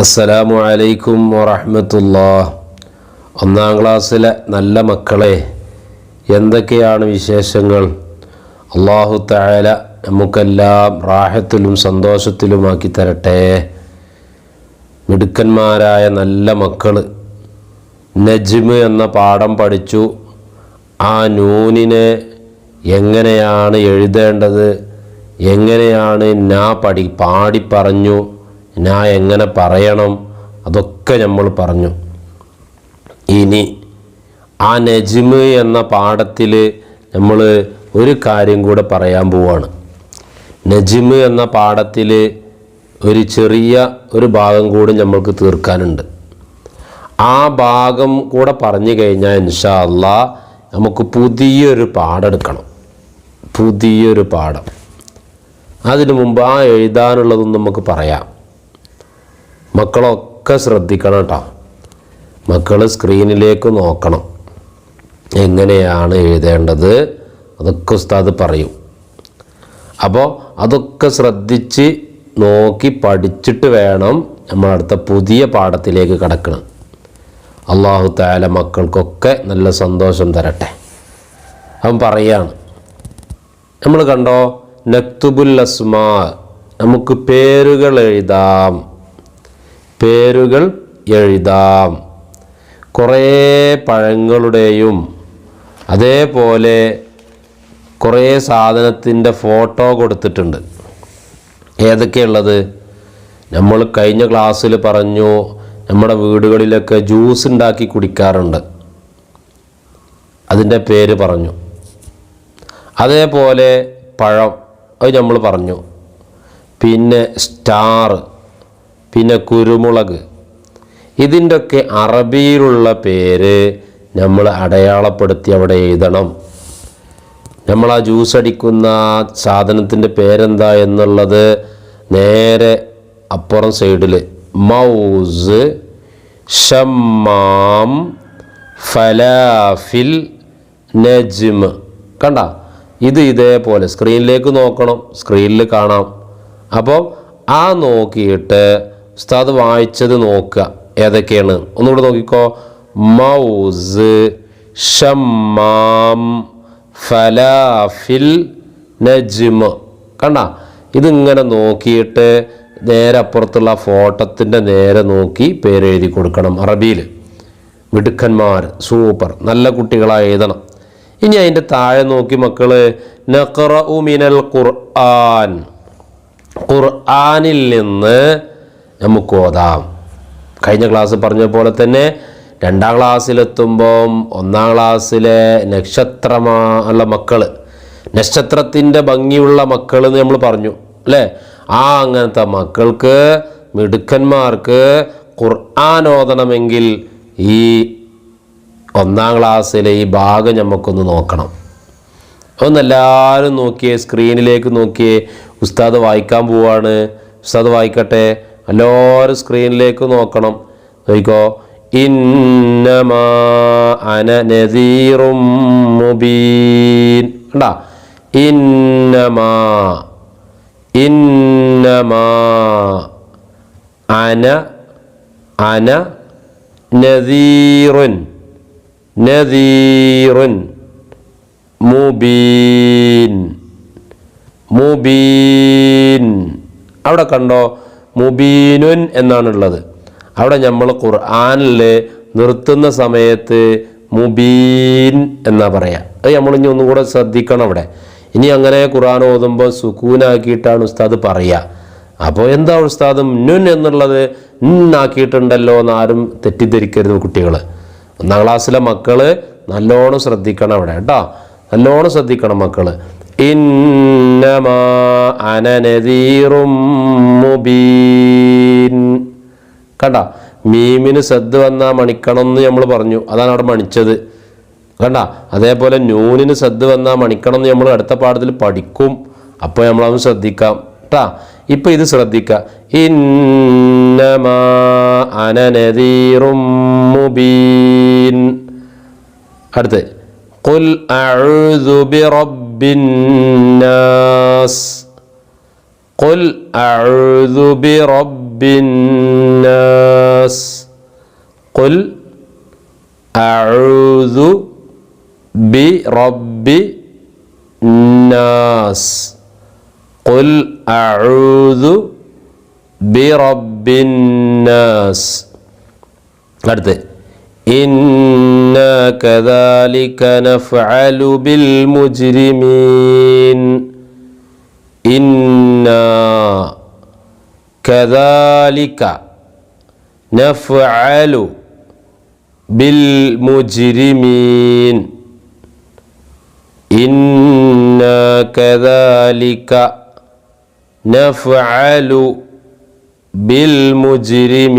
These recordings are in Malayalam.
അസ്സലാമു അലൈക്കും വറഹമത്തുല്ലാ ഒന്നാം ക്ലാസ്സിലെ നല്ല മക്കളെ എന്തൊക്കെയാണ് വിശേഷങ്ങൾ? അള്ളാഹു തായാല നമുക്കെല്ലാം റാഹത്തിലും സന്തോഷത്തിലുമാക്കി തരട്ടെ. മിടുക്കന്മാരായ നല്ല മക്കൾ നജ്മ് എന്ന പാഠം പഠിച്ചു. ആ നൂനിനെ എങ്ങനെയാണ് എഴുതേണ്ടത്? എങ്ങനെയാണ് നാ പഠി പാടി പറഞ്ഞു? നാ എങ്ങനെ പറയണം? അതൊക്കെ നമ്മൾ പറഞ്ഞു. ഇനി ആ നജ്മ് എന്ന പാഠത്തിൽ നമ്മൾ ഒരു കാര്യം കൂടെ പറയാൻ പോവാണ്. നജ്മ് എന്ന പാഠത്തിൽ ഒരു ചെറിയ ഒരു ഭാഗം കൂടി നമ്മൾക്ക് തീർക്കാനുണ്ട്. ആ ഭാഗം കൂടെ പറഞ്ഞു കഴിഞ്ഞാൽ ഇൻഷാ നമുക്ക് പുതിയൊരു പാഠം എടുക്കണം പുതിയൊരു പാഠം. അതിനു മുമ്പ് ആ എഴുതാനുള്ളതും നമുക്ക് പറയാം. മക്കളൊക്കെ ശ്രദ്ധിക്കണം കേട്ടോ മക്കൾ സ്ക്രീനിലേക്ക് നോക്കണം. എങ്ങനെയാണ് എഴുതേണ്ടത്? അതൊക്കെ ഉസ്താദ് പറയും. അപ്പോൾ അതൊക്കെ ശ്രദ്ധിച്ച് നോക്കി പഠിച്ചിട്ട് വേണം നമ്മളടുത്ത പുതിയ പാഠത്തിലേക്ക് കടക്കണം അള്ളാഹു താല മക്കൾക്കൊക്കെ നല്ല സന്തോഷം തരട്ടെ. അവൻ പറയാണ് നമ്മൾ കണ്ടോ? നക്തുബുൽ അസ്മാ നമുക്ക് പേരുകൾ എഴുതാം. പേരുകൾ എഴുതാം. കുറേ പഴങ്ങളുടെയും അതേപോലെ കുറേ സാധനത്തിന്റെ ഫോട്ടോ കൊടുത്തിട്ടുണ്ട്. ഏതൊക്കെയുള്ളത്? നമ്മൾ കഴിഞ്ഞ ക്ലാസ്സിൽ പറഞ്ഞു നമ്മുടെ വീടുകളിലൊക്കെ ജ്യൂസ് ഉണ്ടാക്കി കുടിക്കാറുണ്ട്. അതിന്റെ പേര് പറഞ്ഞു. അതേപോലെ പഴം അത് നമ്മൾ പറഞ്ഞു. പിന്നെ സ്റ്റാർ പിന്നെ കുരുമുളക്. ഇതിന്റെയൊക്കെ അറബിയിലുള്ള പേര് നമ്മൾ അടയാളപ്പെടുത്തി അവിടെ എഴുതണം. നമ്മൾ ആ ജ്യൂസ് അടിക്കുന്ന സാധനത്തിന്റെ പേരെന്താ എന്നുള്ളത് നേരെ അപ്പുറം സൈഡിൽ മൗസ് ഷമ്മാം ഫലാഫിൽ നജ്മ്. കണ്ട? ഇത് ഇതേപോലെ സ്ക്രീനിലേക്ക് നോക്കണം സ്ക്രീനിൽ കാണാം. അപ്പോൾ ആ നോക്കിയിട്ട് ഉസ്താദ് വായിച്ചത് നോക്കുക. ഏതൊക്കെയാണ്? ഒന്നുകൂടെ നോക്കിക്കോ. മൗസ് ഷമ്മാം ഫലാഫിൽ നജ്മ. കണ്ട? ഇതിങ്ങനെ നോക്കിയിട്ട് നേരെ അപ്പുറത്തുള്ള ഫോട്ടത്തിന്റെ നേരെ നോക്കി പേരെഴുതി കൊടുക്കണം അറബിയിൽ. മിടുക്കന്മാർ സൂപ്പർ. നല്ല കുട്ടികളായി എഴുതണം. ഇനി അതിന്റെ താഴെ നോക്കി മക്കൾ നഖറഉ മിനൽ ഖുർആൻ. ഖുർആനിൽ നിന്ന് നമുക്ക് ഓതാം കഴിഞ്ഞ ക്ലാസ് പറഞ്ഞ പോലെ തന്നെ രണ്ടാം ക്ലാസ്സിലെത്തുമ്പം ഒന്നാം ക്ലാസ്സിലെ നക്ഷത്രമുള്ള മക്കൾ നക്ഷത്രത്തിന്റെ ഭംഗിയുള്ള മക്കൾ എന്ന് നമ്മൾ പറഞ്ഞു അല്ലേ? ആ അങ്ങനത്തെ മക്കൾക്ക് മിടുക്കന്മാർക്ക് ഖുർആൻ ഓതണമെങ്കിൽ ഈ ഒന്നാം ക്ലാസ്സിലെ ഈ ഭാഗം നമുക്കൊന്ന് നോക്കണം. ഒന്നെല്ലാവരും നോക്കിയേ സ്ക്രീനിലേക്ക് നോക്കിയേ ഉസ്താദ് വായിക്കാൻ പോവാണ്. ഉസ്താദ് വായിക്കട്ടെ? എല്ലാവരും സ്ക്രീനിലേക്ക് നോക്കണം. നോക്കോ ഇന്നമാ അന മുബീൻ. ഇന്നമാ ഇന്നമാ അന അന നദീറുൻ നദീറുൻ മുബീൻ. മുബീൻ. അവിടെ കണ്ടോ? മുബീനുൻ എന്നാണുള്ളത്. അവിടെ നമ്മൾ ഖുർആനിൽ നിർത്തുന്ന സമയത്ത് മുബീൻ എന്നാ പറയാം. അത് നമ്മളിനി ഒന്നും കൂടെ ശ്രദ്ധിക്കണം അവിടെ. ഇനി അങ്ങനെ ഖുർആൻ ഓതുമ്പോൾ സുക്കൂനാക്കിയിട്ടാണ് ഉസ്താദ് പറയുക അപ്പോൾ എന്താ ഉസ്താദും നുൻ എന്നുള്ളത് നാക്കിയിട്ടുണ്ടല്ലോ ആരും തെറ്റിദ്ധരിക്കരുത് കുട്ടികൾ ഒന്നാം ക്ലാസ്സിലെ മക്കൾ നല്ലോണം ശ്രദ്ധിക്കണം അവിടെ കേട്ടോ. നല്ലോണം ശ്രദ്ധിക്കണം മക്കൾ. ഇന്നമാ അന നദീറും മുബീൻ കണ്ട മീമിന് ശ്രദ്ധ വന്നാൽ മണിക്കണം എന്ന് നമ്മൾ പറഞ്ഞു അതാണ് അവിടെ മണിച്ചത് കണ്ട അതേപോലെ നൂനിന് ശ്രദ്ധ വന്നാൽ മണിക്കണം എന്ന് നമ്മൾ അടുത്ത പാഠത്തിൽ പഠിക്കും അപ്പോൾ നമ്മളത് ശ്രദ്ധിക്കാം കേട്ടാ ഇപ്പൊ ഇത് ശ്രദ്ധിക്കുക ഇന്നമാ അന നദീറും മുബീൻ അടുത്ത് قل أعوذ برب الناس قل أعوذ برب الناس قل أعوذ برب الناس قل أعوذ برب الناس. إن إنا كذلك نفعل بالمجرمين إنا كذلك نفعل بالمجرمين إنا كذلك نفعل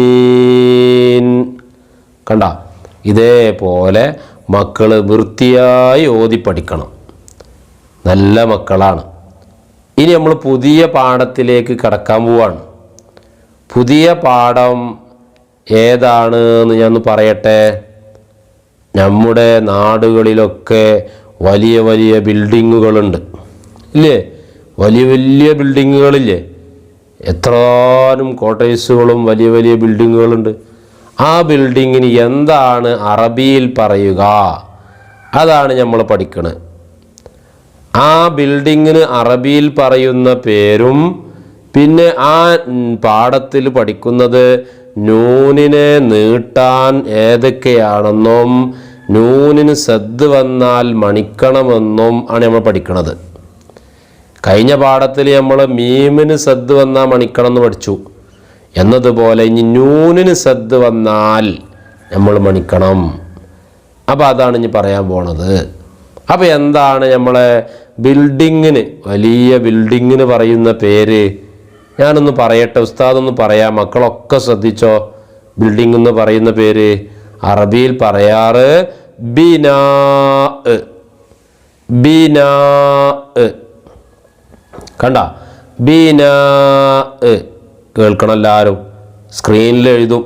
بالمجرمين കണ്ട ഇതേപോലെ മക്കൾ വൃത്തിയായി ഓതി പഠിക്കണം. നല്ല മക്കളാണ്. ഇനി നമ്മൾ പുതിയ പാഠത്തിലേക്ക് കടക്കാൻ പോവാണ്. പുതിയ പാഠം ഏതാണ് എന്ന് ഞാൻ പറയട്ടെ? നമ്മുടെ നാടുകളിലൊക്കെ വലിയ വലിയ ബിൽഡിങ്ങുകളുണ്ട്. ഇല്ലേ? വലിയ വലിയ ബിൽഡിങ്ങുകളില്ലേ? എത്രാനും കോട്ടേഴ്സുകളും വലിയ വലിയ ബിൽഡിങ്ങുകളുണ്ട്. ആ ബിൽഡിങ്ങിന് എന്താണ് അറബിയിൽ പറയുക? അതാണ് നമ്മൾ പഠിക്കുന്നത് ആ ബിൽഡിങ്ങിന് അറബിയിൽ പറയുന്ന പേരും പിന്നെ ആ പാഠത്തിൽ പഠിക്കുന്നത് നൂനിനെ നീട്ടാൻ ഏതൊക്കെയാണെന്നും നൂനിന് സദ് വന്നാൽ മണിക്കണമെന്നും ആണ് നമ്മൾ പഠിക്കുന്നത് കഴിഞ്ഞ പാഠത്തിൽ നമ്മൾ മീമിന് സദ് വന്നാൽ മണിക്കണം എന്ന് പഠിച്ചു. എന്നതുപോലെ ഇനി നൂനിന് സദ് വന്നാൽ നമ്മൾ മണിക്കണം. അപ്പോൾ അതാണ് ഇനി പറയാൻ പോണത്. അപ്പോൾ എന്താണ് നമ്മളെ ബിൽഡിങ്ങിന് വലിയ ബിൽഡിങ്ങിന് പറയുന്ന പേര്? ഞാനൊന്ന് പറയട്ടെ ഉസ്താദൊന്ന് പറയാം. മക്കളൊക്കെ ശ്രദ്ധിച്ചോ? ബിൽഡിംഗ് എന്ന് പറയുന്ന പേര്? അറബിയിൽ പറയാറ് ബിനാ ബിനാ കണ്ട? ബീന കേൾക്കണം എല്ലാവരും. സ്ക്രീനിൽ എഴുതും.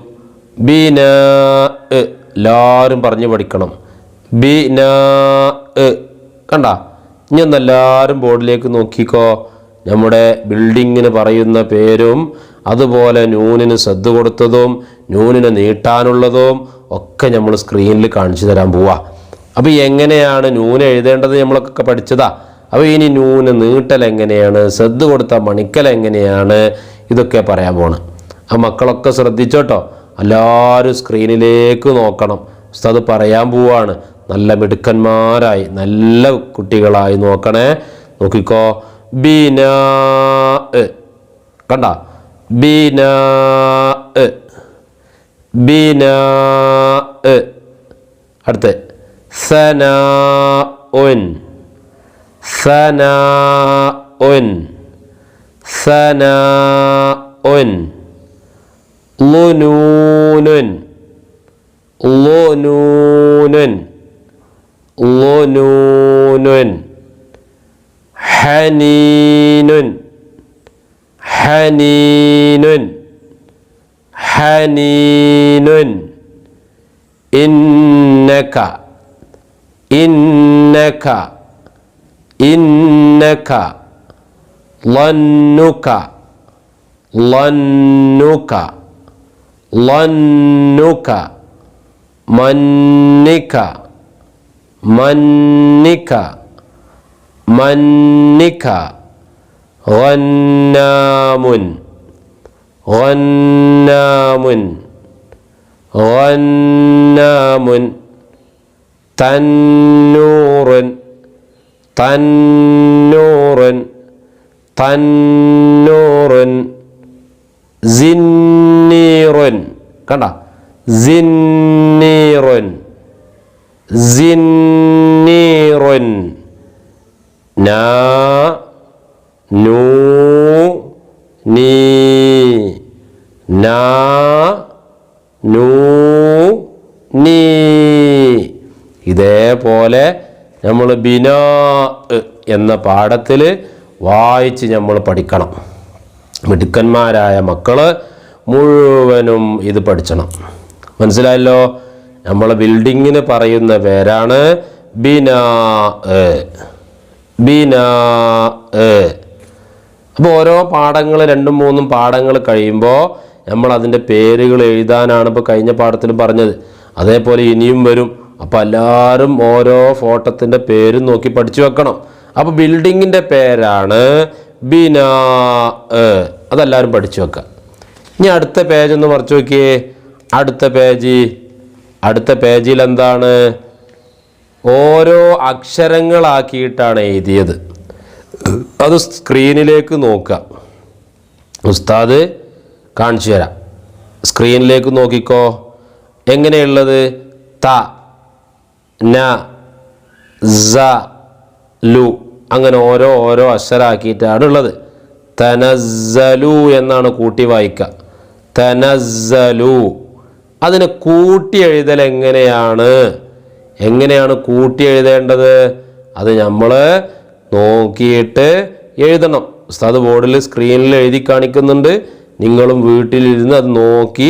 ബി ന എല്ലാവരും പറഞ്ഞ് പഠിക്കണം. ബി ന കണ്ട? ഇനി ഒന്ന് എല്ലാവരും ബോർഡിലേക്ക് നോക്കിക്കോ. നമ്മുടെ ബിൽഡിങ്ങിന് പറയുന്ന പേരും അതുപോലെ നൂനിന് ശ്രദ്ധ കൊടുത്തതും നൂനിനെ നീട്ടാനുള്ളതും ഒക്കെ നമ്മൾ സ്ക്രീനിൽ കാണിച്ചു തരാൻ പോവാ. അപ്പോൾ എങ്ങനെയാണ് നൂന് എഴുതേണ്ടത് നമ്മളൊക്കെ പഠിച്ചതാ? അപ്പോൾ ഇനി നൂന് നീട്ടൽ എങ്ങനെയാണ്? ശ്രദ്ധ കൊടുത്ത മണിക്കൽ എങ്ങനെയാണ്? ഇതൊക്കെ പറയാൻ പോണ്. ആ മക്കളൊക്കെ ശ്രദ്ധിച്ചോട്ടോ. എല്ലാവരും സ്ക്രീനിലേക്ക് നോക്കണം. ഉസ്താദ് പറയാൻ പോവാണ്. നല്ല മിടുക്കന്മാരായി നല്ല കുട്ടികളായി നോക്കണേ. നോക്കിക്കോ. ബീന കണ്ട? ബീന ബീന അടുത്ത്. സന ഒൻ. 사나은 루누는 루누는 루누는 하니는 하니는 하니는 인나카 인나카 인나카 ظنك ظنك ظنك منك منك منك غنام غنام غنام تنور تنور തന്നൂറുൻ സിന്നീറുൻ കണ്ട? സിന്നീറുൻ സിന്നീറുൻ നാ നൂ നീ നാ നൂ നീ. ഇതേപോലെ നമ്മൾ ബിനാ എന്ന പാഠത്തിൽ വായിച്ച് നമ്മൾ പഠിക്കണം. മിടുക്കന്മാരായ മക്കൾ മുഴുവനും ഇത് പഠിച്ചണം. മനസ്സിലായല്ലോ? നമ്മൾ ബിൽഡിങ്ങിന് പറയുന്ന പേരാണ് ബിനാ ബിനാ അപ്പോൾ ഓരോ പാഠങ്ങൾ രണ്ടും മൂന്നും പാഠങ്ങൾ കഴിയുമ്പോൾ നമ്മൾ അതിന്റെ പേരുകൾ എഴുതാനാണ് ഇപ്പോൾ കഴിഞ്ഞ പാഠത്തിൽ പറഞ്ഞത്. അതേപോലെ ഇനിയും വരും. അപ്പോൾ എല്ലാവരും ഓരോ ഫോട്ടത്തിന്റെ പേരും നോക്കി പഠിച്ചു വെക്കണം. അപ്പോൾ ബിൽഡിങ്ങിന്റെ പേരാണ് ബിനാ അതെല്ലാവരും പഠിച്ചു വെക്കുക ഇനി അടുത്ത പേജ് ഒന്ന് മറിച്ച് നോക്കിയേ. അടുത്ത പേജ് അടുത്ത പേജിൽ എന്താണ്? ഓരോ അക്ഷരങ്ങളാക്കിയിട്ടാണ് എഴുതിയത്. അത് സ്ക്രീനിലേക്ക് നോക്കുക ഉസ്താദ് കാണിച്ചു തരാം. സ്ക്രീനിലേക്ക് നോക്കിക്കോ. എങ്ങനെയുള്ളത്? ത ന സ ലു. അങ്ങനെ ഓരോ ഓരോ അക്ഷരാക്കിയിട്ടാണ് ഉള്ളത് തനസ്സലു എന്നാണ് കൂട്ടി വായിക്കുക തനസലു അതിനെ കൂട്ടി എഴുതൽ എങ്ങനെയാണ്? എങ്ങനെയാണ് കൂട്ടി എഴുതേണ്ടത്? അത് നമ്മൾ നോക്കിയിട്ട് എഴുതണം. ഉസ്താദ് ബോർഡിൽ സ്ക്രീനിൽ എഴുതി കാണിക്കുന്നുണ്ട്. നിങ്ങളും വീട്ടിലിരുന്ന് അത് നോക്കി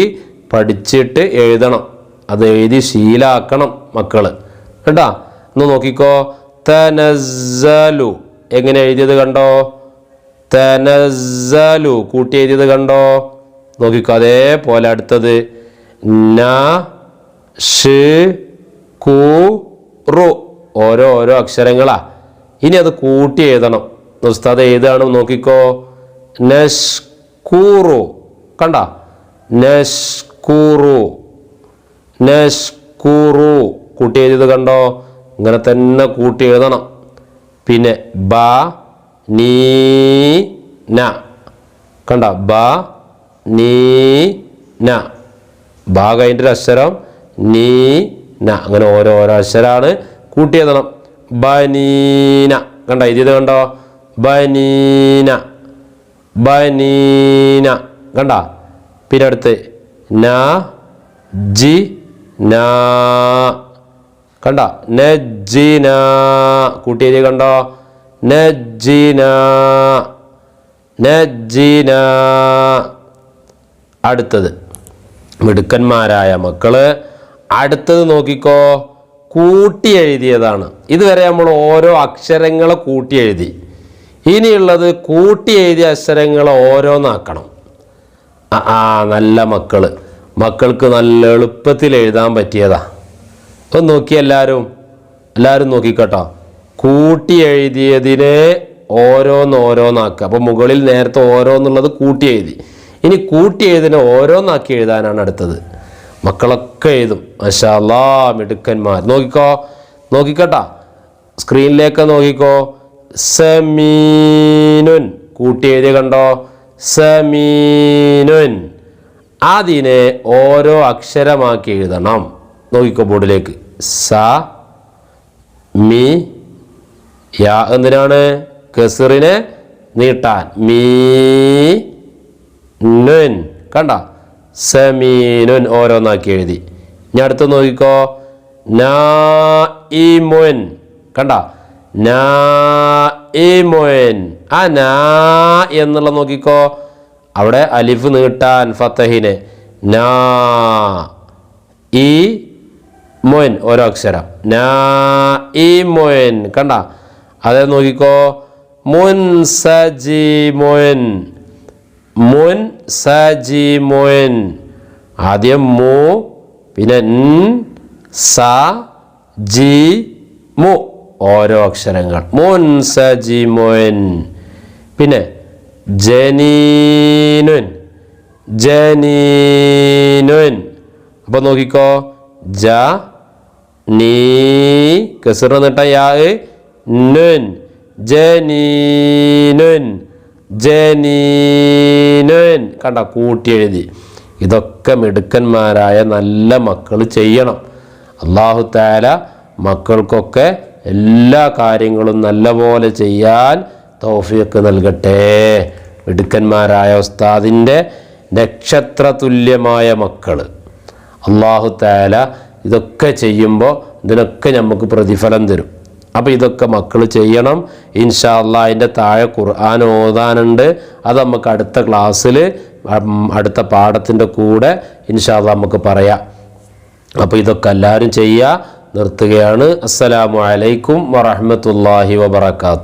പഠിച്ചിട്ട് എഴുതണം. അത് എഴുതി ശീലാക്കണം മക്കൾ കേട്ടാ? ഒന്ന് നോക്കിക്കോ. തനസ്സലു. എങ്ങനെ എഴുതിയത് കണ്ടോ? തനസ്സലു. കൂട്ടി എഴുതിയത് കണ്ടോ? നോക്കിക്കോ അതേപോലെ അടുത്തത്. ന ഓരോ ഓരോ അക്ഷരങ്ങളാ. ഇനി അത് കൂട്ടി എഴുതണം. ഉസ്താദ് ഏതാണ്? നോക്കിക്കോ. നഷ്കൂറു. കണ്ട? നഷ്കൂറു. നഷ്കൂറു. കൂട്ടി എഴുതിയത് കണ്ടോ? ഇങ്ങനെ തന്നെ കൂട്ടി എഴുതണം. പിന്നെ ബ നീ ന. കണ്ട? ബ നീ ന. ഒരു അക്ഷരം നീ ന. അങ്ങനെ ഓരോ ഓരോ അക്ഷരമാണ് കൂട്ടി എഴുതണം. ബനീന കണ്ട? ഇത് കണ്ടോ? ബനീന ബനീന കണ്ട? പിന്നെ അടുത്ത് ന ജി നാ. കണ്ട നജ്ജിന. കൂട്ടി എഴുതി കണ്ടോ നജ്ജിന. നജ്ജിന. അടുത്തത്. മിടുക്കന്മാരായ മക്കൾ അടുത്തത് നോക്കിക്കോ കൂട്ടി എഴുതിയതാണ് ഇതുവരെ നമ്മൾ ഓരോ അക്ഷരങ്ങളെ കൂട്ടി എഴുതി ഇനിയുള്ളത് കൂട്ടി എഴുതിയ അക്ഷരങ്ങൾ ഓരോന്നാക്കണം ആ നല്ല മക്കൾ. മക്കൾക്ക് നല്ല എളുപ്പത്തിൽ എഴുതാൻ പറ്റിയതാ. ഒന്ന് നോക്കി എല്ലാവരും എല്ലാവരും നോക്കിക്കട്ടോ. കൂട്ടി എഴുതിയതിനെ ഓരോന്നോരോന്നാക്കുക. അപ്പോൾ മുകളിൽ നേരത്തെ ഓരോന്നുള്ളത് കൂട്ടി എഴുതി. ഇനി കൂട്ടി എഴുതിനെ ഓരോന്നാക്കി എഴുതാനാണ് അടുത്തത്. മക്കളൊക്കെ എഴുതും. മഷാല്ലാ മിടുക്കന്മാർ. നോക്കിക്കോ. നോക്കിക്കട്ടാ. സ്ക്രീനിലേക്ക് നോക്കിക്കോ. സമീനുൻ. കൂട്ടി എഴുതി കണ്ടോ? സമീനുൻ. അതിനെ ഓരോ അക്ഷരമാക്കി എഴുതണം. നോക്കിക്കോ ബോർഡിലേക്ക്. സ മി യാ എന്തിനാണ്? കസറിനെ നീട്ടാൻ. മീ നുൻ. കണ്ട? സമീനുൻ ഓരോന്നാക്കി എഴുതി. ഇനി അടുത്ത് നോക്കിക്കോ. നായിമുൻ കണ്ട? നായിമുൻ ആ നാ എന്നുള്ള നോക്കിക്കോ. അവിടെ അലിഫ് നീട്ടാൻ ഫത്തഹിനെ. നാ മൊൻ ഓരോ അക്ഷരം. നാ ഈ മൊൻ കണ്ട? അതെ നോക്കിക്കോ. മുൻ സജി മൊൻ മുൻ സജി മൊൻ ആദ്യം മു പിന്നെ സ ജി മു. ഓരോ അക്ഷരങ്ങൾ. മുൻ സജി മൊൻ പിന്നെ ജനീനുൻ. ജനീനുൻ. അപ്പോൾ നോക്കിക്കോ. ജ നീ കസറ നിട്ട യാ നുൻ. ജനീനുൻ. ജനീനുൻ. കണ്ട? കൂട്ടിയെഴുതി ഇതൊക്കെ മിടുക്കന്മാരായ നല്ല മക്കൾ ചെയ്യണം. അള്ളാഹു താല മക്കൾക്കൊക്കെ എല്ലാ കാര്യങ്ങളും നല്ലപോലെ ചെയ്യാൻ തൗഫീഖ് നൽകട്ടെ. മിടുക്കന്മാരായ ഉസ്താദിന്റെ നക്ഷത്ര തുല്യമായ മക്കൾ അള്ളാഹു താല ഇതൊക്കെ ചെയ്യുമ്പോൾ ഇതിനൊക്കെ നമുക്ക് പ്രതിഫലം തരും. അപ്പോൾ ഇതൊക്കെ മക്കൾ ചെയ്യണം. ഇൻഷാ അല്ല അതിന്റെ താഴെ ഖുർആൻ ഓതാനുണ്ട്. അത് നമുക്ക് അടുത്ത ക്ലാസ്സിൽ അടുത്ത പാഠത്തിന്റെ കൂടെ ഇൻഷാ അല്ല നമുക്ക് പറയാം. അപ്പോൾ ഇതൊക്കെ എല്ലാവരും ചെയ്യുക നിർത്തുകയാണ്. അസ്സലാമു അലൈക്കും വറഹ്മത്തുള്ളാഹി വബറകാതുഹു.